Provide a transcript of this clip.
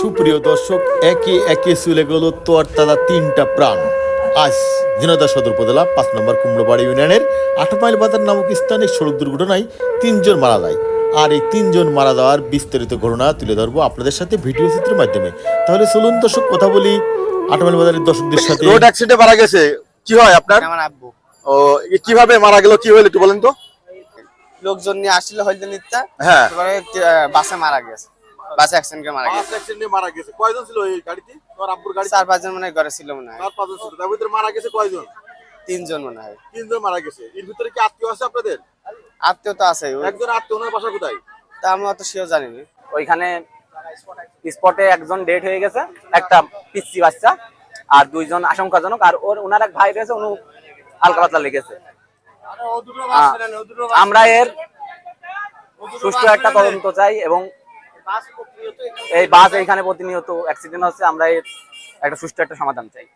সুপ্রিয় দর্শক একে একে চলে গেল তোর তালা তিনটা প্রাণ। আজ ঝিনাদা সদর উপজেলা পাঁচ নম্বর কুমড়োবাড়ি ইউনিয়নের আট মাইল বাজার নামক স্থানে সড়ক দুর্ঘটনায় তিনজন মারা যায়। আর এই তিনজন মারা যাওয়ার বিস্তারিত ঘটনা তুলে ধরবো আপনাদের সাথে ভিডিও চিত্রের মাধ্যমে। তাহলে চলুন দর্শক কথা বলি আট মাইল বাজারের দর্শকদের সাথে। রোড অ্যাক্সিডেন্টে মারা গেছে। কি হয় আপনার? আমার আব্বু। ও কীভাবে মারা গেল কি হলো একটু বলেন তো। লোকজন নিয়ে আসছিল হলদে নিত্যা হ্যাঁ। তারপরে বাসে মারা গেছে। বাসে অ্যাক্সিডেন্ট মারা গেছে। অ্যাক্সিডেন্টে মারা গেছে। কয়জন ছিল এই গাড়িতে? তোমার আব্বুর গাড়ি চার পাঁচজন মনে হয় ঘরে ছিল মনে হয়। চার পাঁচজন ছিল। তার ভিতরে মারা গেছে কয়জন? তিনজন মনে হয়। তিনজন মারা গেছে। এর ভিতরে কি আত্মীয় আছে আপনাদের? আত্মীয় তো আছে একজন আত্মীয় ওনার বাসা কোথায়? তা আমি অত শিও জানি না ওইখানে স্পটে একজন ডেট হয়ে গেছে একটা পিচ্ছি বাচ্চা আর দুইজন আশঙ্কাজনক আর ওর ওনার এক ভাই রয়েছে উনি হালকা পাতলা লেগেছে। আমরা এর সুষ্ঠু একটা তদন্ত চাই এবং এই বাস এইখানে প্রতিনিয়ত অ্যাক্সিডেন্ট হচ্ছে আমরা একটা সুষ্ঠু একটা সমাধান চাই।